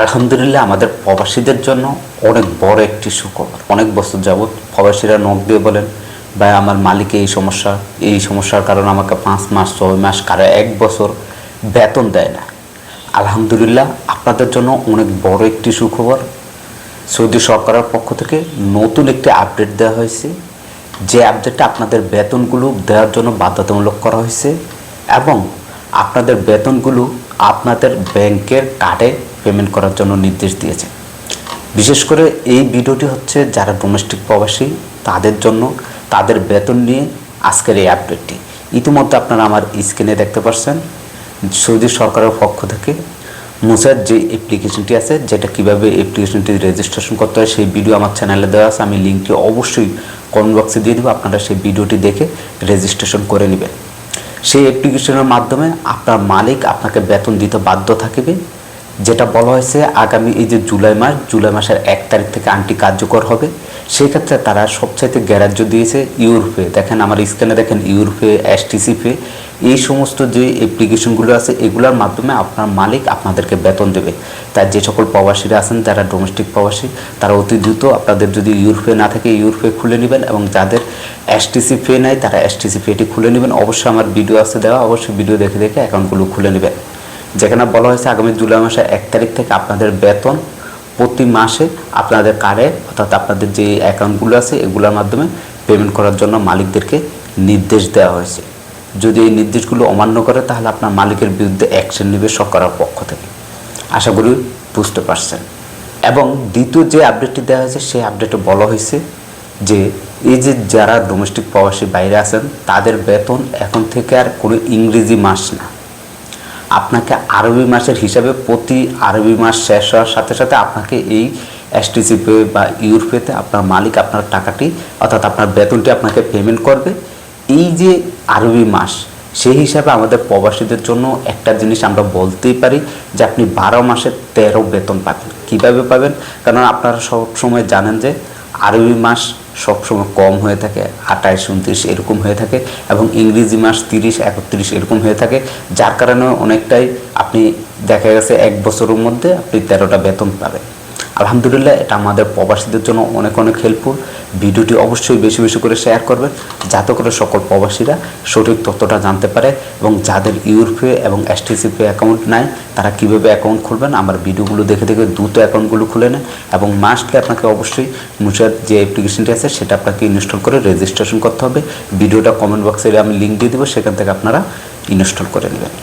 আলহামদুলিল্লাহ আমাদের প্রবাসীদের জন্য অনেক বড় একটি সুখবর। অনেক বছর যাবৎ প্রবাসীরা নখ দিয়ে বলেন, ভাই, আমার মালিকে এই সমস্যা, এই সমস্যার কারণে আমাকে পাঁচ মাস, ছয় মাস, কারও এক বছর বেতন দেয় না। আলহামদুলিল্লাহ আপনাদের জন্য অনেক বড় একটি সুখবর। সৌদি সরকারের পক্ষ থেকে নতুন একটি আপডেট দেওয়া হয়েছে। যে আপডেটটা আপনাদের বেতনগুলো দেওয়ার জন্য বাধ্যতামূলক করা হয়েছে এবং আপনাদের বেতনগুলো আপনাদের ব্যাংকের কার্ডে পেমেন্ট করার জন্য নির্দেশ দিয়েছে। বিশেষ করে এই ভিডিওটি হচ্ছে যারা ডোমেস্টিক প্রবাসী, তাদের জন্য তাদের বেতন নিয়ে আজকের এই আপডেটটি ইতিমধ্যে আপনারা আমার স্ক্রিনে দেখতে পাচ্ছেন সৌদি সরকারের পক্ষ থেকে মুসার যে অ্যাপ্লিকেশনটি আছে, যেটা কীভাবে অ্যাপ্লিকেশনটি রেজিস্ট্রেশন করতে হয়, সেই ভিডিও আমার চ্যানেলে দেওয়া আছে, আমি লিঙ্কটি অবশ্যই কমেন্ট বক্সে দিয়ে দেবো, আপনারা সেই ভিডিওটি দেখে রেজিস্ট্রেশন করে নেবেন। সেই অ্যাপ্লিকেশনের মাধ্যমে আপনার মালিক আপনাকে বেতন দিতে বাধ্য থাকবে যেটা বলা হয়েছে আগামী এই যে জুলাই মাস, জুলাই মাসের এক তারিখ থেকে আনটি কার্যকর হবে। সেই ক্ষেত্রে তারা সবচাইতে গ্যারাজ্য দিয়েছে ইউরোপে। দেখেন আমার স্ক্রিনে দেখেন ইউরোপে এসটিসি পে, এই সমস্ত যে অ্যাপ্লিকেশনগুলো আছে, এগুলোর মাধ্যমে আপনার মালিক আপনাদেরকে বেতন দেবে। তাই যে সকল প্রবাসীরা আছেন, যারা ডোমেস্টিক প্রবাসী, তারা অতি দ্রুত আপনাদের যদি ইউরোপে না থাকে ইউরোপে খুলে নেবেন এবং যাদের এসটিসি পে নেয় তারা এসটিসি পেটি খুলে নেবেন। অবশ্যই আমার ভিডিও আছে দেওয়া, অবশ্যই ভিডিও দেখে দেখে অ্যাকাউন্টগুলো খুলে নেবেন। যেখানে বলা হয়েছে আগামী জুলাই মাসের এক তারিখ থেকে আপনাদের বেতন প্রতি মাসে আপনাদের কার্ডে অর্থাৎ আপনাদের যে অ্যাকাউন্টগুলো আছে, এগুলোর মাধ্যমে পেমেন্ট করার জন্য মালিকদেরকে নির্দেশ দেওয়া হয়েছে। যদি এই নির্দেশগুলো অমান্য করে, তাহলে আপনার মালিকের বিরুদ্ধে অ্যাকশন নেবে সরকারের পক্ষ থেকে। আশা করি বুঝতে পারছেন। এবং দ্বিতীয় যে আপডেটটি দেওয়া হয়েছে, সেই আপডেটে বলা হয়েছে যে, এই যে যারা ডোমেস্টিক প্রবাসী বাইরে আছেন, তাদের বেতন এখন থেকে আর কোনো ইংরেজি মাস না। আপনাকে আরবি মাসের হিসাবে প্রতি আরবি মাস শেষ হওয়ার সাথে সাথে আপনাকে এই এসটিসি পে বা ইউরোপেতে আপনার মালিক আপনার টাকাটি, অর্থাৎ আপনার বেতনটি আপনাকে পেমেন্ট করবে। এই যে আরবি মাস, সেই হিসাবে আমাদের প্রবাসীদের জন্য একটা জিনিস আমরা বলতেই পারি যে আপনি বারো মাসে তেরো বেতন পাবেন। কীভাবে পাবেন? কারণ আপনারা সব সময় জানেন যে আরবি মাস সবসময় কম হয়ে থাকে, আঠাশ, উনত্রিশ এরকম হয়ে থাকে এবং ইংরেজি মাস তিরিশ, একত্রিশ এরকম হয়ে থাকে, যার কারণে অনেকটাই আপনি দেখা গেছে এক বছরের মধ্যে আপনি তেরোটা বেতন পাবেন। আলহামদুলিল্লাহ, এটা আমাদের প্রবাসীদের জন্য অনেক অনেক হেল্পফুল ভিডিওটি অবশ্যই বেশি বেশি করে শেয়ার করবেন, যাতে করে সকল প্রবাসীরা সঠিক তথ্যটা জানতে পারে এবং যাদের ইউরপে এবং এসটিসিপে অ্যাকাউন্ট নাই, তারা কীভাবে অ্যাকাউন্ট খুলবেন, আমার ভিডিওগুলো দেখে দেখে দ্রুত অ্যাকাউন্টগুলো খুলে নেন এবং মাস্টলি আপনাকে অবশ্যই মুসার যে অ্যাপ্লিকেশনটি আছে, সেটা আপনাকে ইনস্টল করে রেজিস্ট্রেশন করতে হবে। ভিডিওটা কমেন্ট বক্সে আমি লিঙ্ক দিয়ে দেবো, সেখান থেকে আপনারা ইনস্টল করে নেবেন।